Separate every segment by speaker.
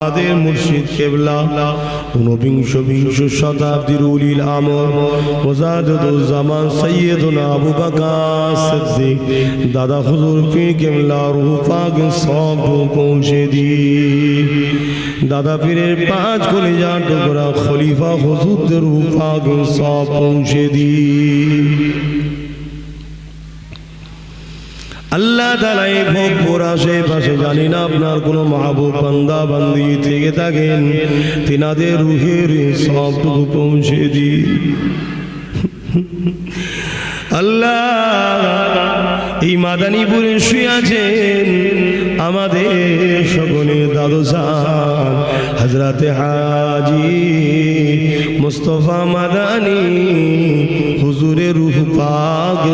Speaker 1: আমাদের মুর্শিদ কেবলা। ঊনবিংশ বিংশ শতাব্দীর উলিল আমর মোজাদুজ্জামান সৈয়দুল আবু বাকার দাদা হুজুর পীর কেবলা রূহ সব পৌঁছে দি দাদা পীরের পাঁচ কলিজা টুকরা খলিফা হুজুরদের রূহ পাক সব পৌঁছে দি আল্লাহ তালা এই ভোগপুর আশেপাশে জানি না আপনার কোনো মাহবুব বান্দা, বান্দি থেকে থাকেন। তিনাদের রুহের সবটুকু পৌঁছে দিন। আল্লাহ, এই মাদানীপুরে আছেন আমাদের মুস্তফা মাদানী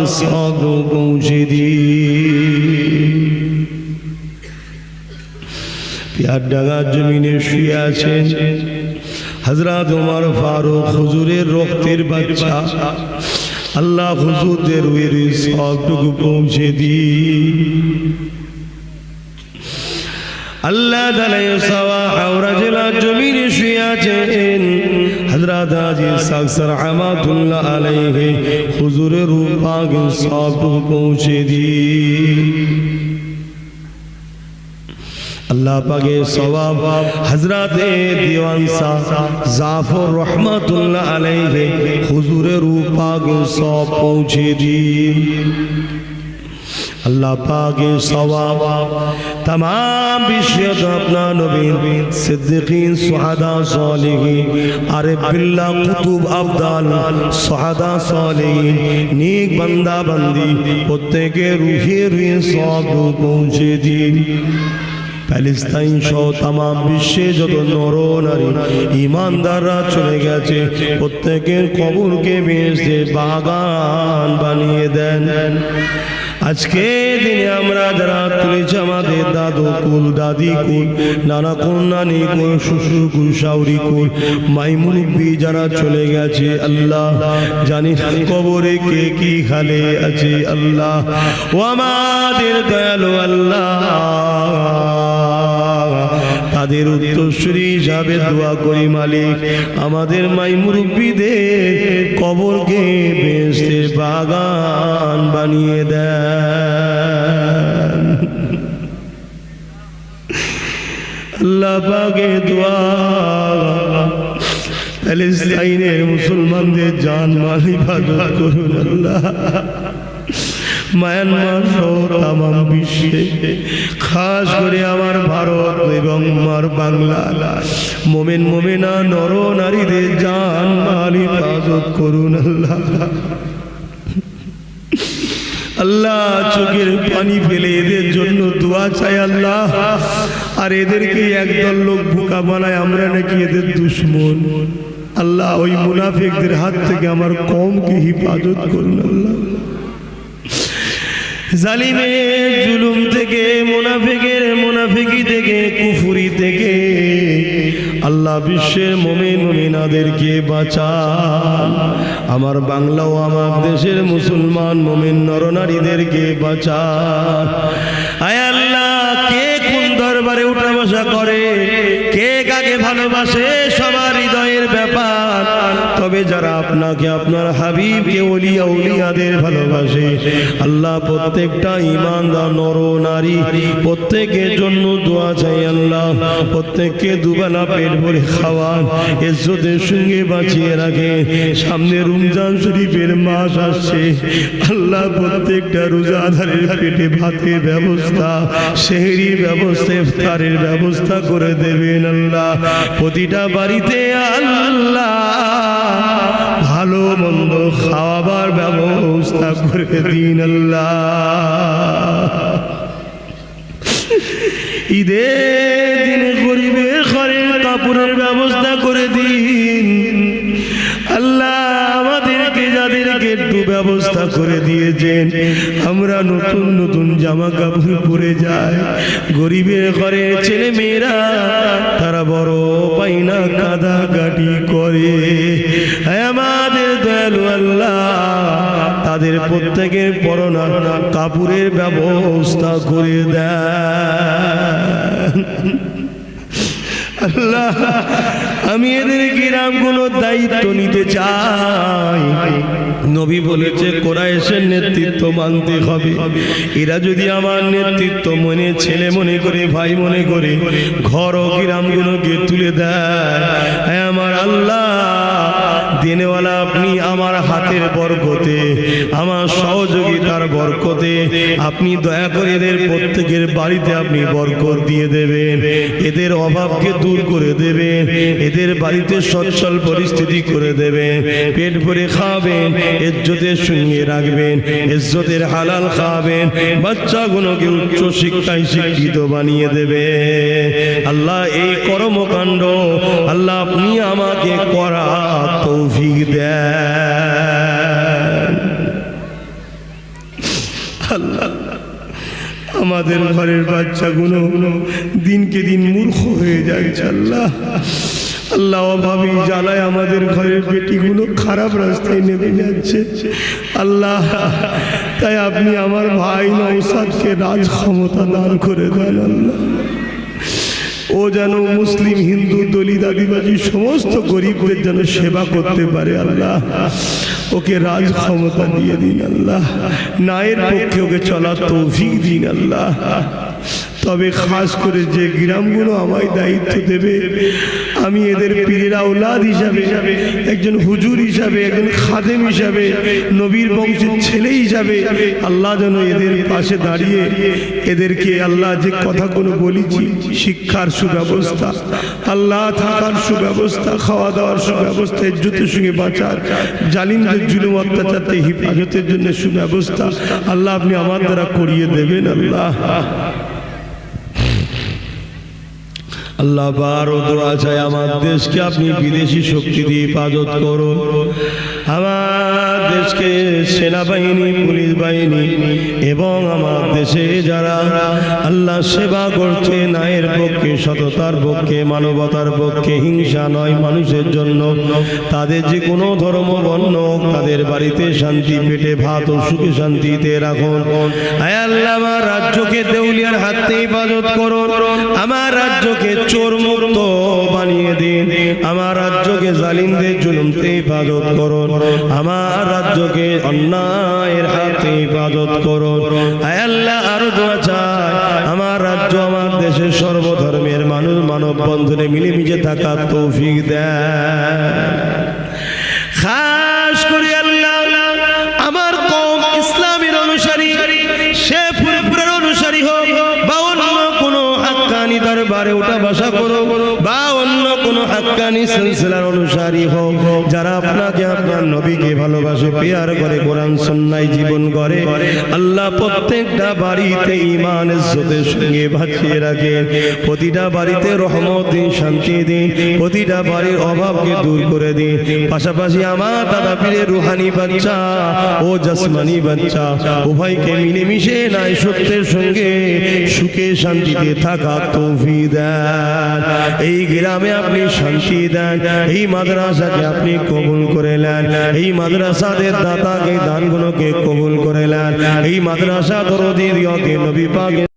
Speaker 1: সব পৌঁছে দি পিয়ার ডাঙ্গার জমিনে শুয়ে আছেন। হজরত উমর ফারুক হুজুরের রক্তের বাচ্চা। আল্লাহ হুজুরদের উয়ের সবটুকু পৌঁছে দি আল্লাহ জমিনে শুয়ে আছেন। হজরত আজি সাকসর আহমাদুল্লাহ আলাইহি হুজুরের রূপাগ সবটুকু পৌঁছে দি আল্লাহ পাকে সওয়াব হযরতে দিওয়ান শাহ জাফর রহমাতুল্লাহ আলাইহি হুজুরের রূপাগ সব পৌঁছে দি আল্লাহ পাকে সওয়াব तमाम বিশ্বত আপনার নবী সিদ্দিকিন সুহাদা সালিহিন আরে বিল্লাহ কুতুব আবদাল সুহাদা সালিহিন নেক বান্দা বান্দি প্রত্যেকের রুহে রুহে সব পৌঁছে দিন প্যালেস্তাইন সহ তাম বিশ্বে যত নর নারী ইমানদাররা চলে গেছে, প্রত্যেকের কবরকে বেঁচে বাগান বানিয়ে দেন। আজকে দিনে আমরা যারা তুলেছি আমাদের দাদু কুল, দাদি কুল, নানা কুল, নানি কুল, শ্বশুর কুল, শাউরি কুল মাই মুরব্বী যারা চলে গেছে, আল্লাহ জানি না কবরে কে কি খালে আছে, আল্লাহ। ও আমাদের দয়ালু আল্লাহ। তাদের উত্তরসূরি হিসাবে দোয়া করি মালিক। আমাদের মাই মুরব্বীদের কবরকে বেসতে বাগান বানিয়ে পাকে দোয়া। প্যালেস্তাইনের মুসলমানদের জান মাল ইবাদত করুন আল্লাহ। মায়ানমার সহ তাম বিশ্বে। খাস করে আমার ভারত এবং আমার বাংলা। মোমেন মোমেনা নর নারীদের জান মাল ইবাদত করুন আল্লাহ। আল্লাহ চোখের পানি ফেলে এদের জন্য দোয়া চাই আল্লাহ। আর এদেরকে একদল লোক বোকা বানায় আমরা নাকি এদের দুশ্মন। আল্লাহ ওই মুনাফিকদের হাত থেকে আমার কমকে হিফাজত করুন আল্লাহ। জালিমের জুলুম থেকে, মুনাফিকের মুনাফিকি থেকে, কুফুরি থেকে। আল্লাহ বিশ্বের মোমেন মোমিনাদেরকে বাঁচান। আমার বাংলা ও আমার দেশের মুসলমান মোমেন নরনারীদেরকে বাঁচান। আয় আল্লাহ, কে কোন দরবারে উঠা বসা করে? কে কাকে ভালোবাসে? তবে যারা আপনাকে আপনার হাবিবকে ওলিয়া উলিয়াদের ভালোবাসে। আল্লাহ প্রত্যেকটা ইমানদার নর নারী, প্রত্যেকের জন্য দোয়া চাই আল্লাহ। প্রত্যেককে দুবেলা পেট ভরে খাওয়ান, ইজ্জতের সঙ্গে বাঁচিয়ে রাখে সামনে রমজান শরীফের মাস আসছে। আল্লাহ প্রত্যেকটা রোজাদারের পেটে ভাতের ব্যবস্থা, সেহরি ব্যবস্থা, ইফতারের ব্যবস্থা করে দেবেন আল্লাহ। প্রতিটা বাড়িতে আল্লাহ ভালো মন্দ খাওয়াবার ব্যবস্থা করে দিন আল্লাহ। ঈদের দিনে গরিবে ঘরের কাপড়ের ব্যবস্থা করে দিন। আল্লাহ যাদেরকে একটু ব্যবস্থা করে দিয়েছেন। আমরা নতুন নতুন জামা কাপড় পরে যাই। গরিবের ঘরে ছেলে মেয়েরা, তারা বড় পাই না কাদা কাটি করে। আমাদের দয়ালু আল্লাহ, তাদের প্রত্যেকের পরনা কাপড়ের ব্যবস্থা করে দেয় আল্লাহ, আমি এদের গ্রামগুলো দায়িত্ব নিতে চাই। নবী বলেছে কোরআশের নেতৃত্ব মানতে হবে। এরা যদি আমার নেতৃত্ব মনে, ছেলে মনে করে, ভাই মনে করে ঘর ও গ্রামগুলোকে তুলে দেয়? হ্যাঁ আমার আল্লাহ। দিনেওয়ালা আপনি আমার হাতের বরকতে, আমার সহযোগিতার বরকতে, আপনি দয়া করে এদের প্রত্যেকের বাড়িতে আপনি বরকত দিয়ে দেবেন, এদের অভাবকে দূর করে দেবেন, এদের বাড়িতে সচ্ছল পরিস্থিতি করে দেবেন, পেট ভরে খাবেন, ইজ্জতের সঙ্গে রাখবেন, ইজ্জতের হালাল খাবেন, বাচ্চাগুলোকে উচ্চ শিক্ষায় শিক্ষিত বানিয়ে দেবে আল্লাহ এই কর্মকাণ্ড, আল্লাহ আপনি আমাকে করা তৌফিক দেন। আমাদের ঘরের বাচ্চাগুলো দিনকে দিন মূর্খ হয়ে যাচ্ছে আল্লাহ। আল্লাহ অভাবী জ্বালায় আমাদের ঘরের বেটিগুলো খারাপ রাস্তায় নেমে যাচ্ছে। আল্লাহ, তাই আপনি আমার ভাই নৌসাদকে রাজ ক্ষমতা দান করে দেন আল্লাহ। ও যেন মুসলিম, হিন্দু, দলিত, আদিবাসী, সমস্ত গরিবদের যেন সেবা করতে পারে আল্লাহ। ওকে রাজ ক্ষমতা দিয়ে দিন আল্লাহ। নায়ের পক্ষে ওকে চলার তৌফিক দিন আল্লাহ। তবে খাস করে যে গ্রামগুলো আমায় দায়িত্ব দেবে আমি এদের পীরের আউলাদ হিসাবে একজন হুজুর হিসাবে একজন খাদেম হিসাবে নবীর বংশের ছেলে হিসাবে আল্লাহ যেন এদের পাশে দাঁড়িয়ে এদেরকে আল্লাহ যে কথাগুলো বলেছি শিক্ষার সুব্যবস্থা আল্লাহ থাকার সুব্যবস্থা খাওয়া দাওয়ার সুব্যবস্থা ইজ্জতের সঙ্গে বাঁচার জালিমদের জুলুম অত্যাচার থেকে হিফাজতের জন্য সুব্যবস্থা আল্লাহ আপনি আমার দ্বারা করিয়ে দেবেন আল্লাহ। আল্লাহ বারো দোয়া চাই আমার দেশকে আপনি বিদেশি শক্তি দিয়ে হেফাজত করুন। আমার দেশকে সেনাবাহিনী, পুলিশ বাহিনী এবং আমার দেশে যারা আল্লাহ সেবা করছে নায়ের পক্ষে, সততার পক্ষে, মানবতার পক্ষে, হিংসা নয় মানুষের জন্য, তাদের যে কোনো ধর্ম, বর্ণ বাড়িতে শান্তি পেটে ভাত ও সুখে শান্তিতে রাখুন। আয় আল্লাহ, আমার রাজ্যকে দেউলিয়ার হাত থেকে করুন। আমার রাজ্যকে চোর মুক্ত বানিয়ে দিন। আমার রাজ্যকে জালিমদের জুলুমতে হেফাজত করুন। আমার রাজ্যকে অন্যায়ের হাতে হেফাজত করুন। আয় আল্লাহ, আরও দোয়া চাই। আমার রাজ্য আমার দেশের সর্বধর্মের মানুষ মানব বন্ধনে মিলেমিশে থাকার তৌফিক দেয়। হাক্কানি সিলসিলার অনুসারী হোক, যারা আপনাকে আপনার নবীকে ভালোবাসে, পেয়ার করে, কোরআন সন্ন্যায় জীবন করে, আল্লাহ প্রত্যেকটা বাড়িতে ইমান ইজ্জতের সঙ্গে ভাসিয়ে রাখেন প্রতিটা বাড়িতে রহমত দিন, শান্তি দিন, প্রতিটা বাড়ির অভাবকে দূর করে দিন। পাশাপাশি আমার দাদা পীরের রুহানি বাচ্চা ও জাসমানি বাচ্চা, উভয়কে মিলেমিশে নাই সত্যের সঙ্গে সুখে শান্তিতে থাকা তৌফি দেন। এই গ্রামে আপনি শান্তি দেন এই মাদ্রাসাকে আপনি কবুল করে নেন। এই মাদ্রাসাদের দাতাকে দানগুলোকে কবুল করে নেন। এই মাদ্রাসা দরদি নবী পাকে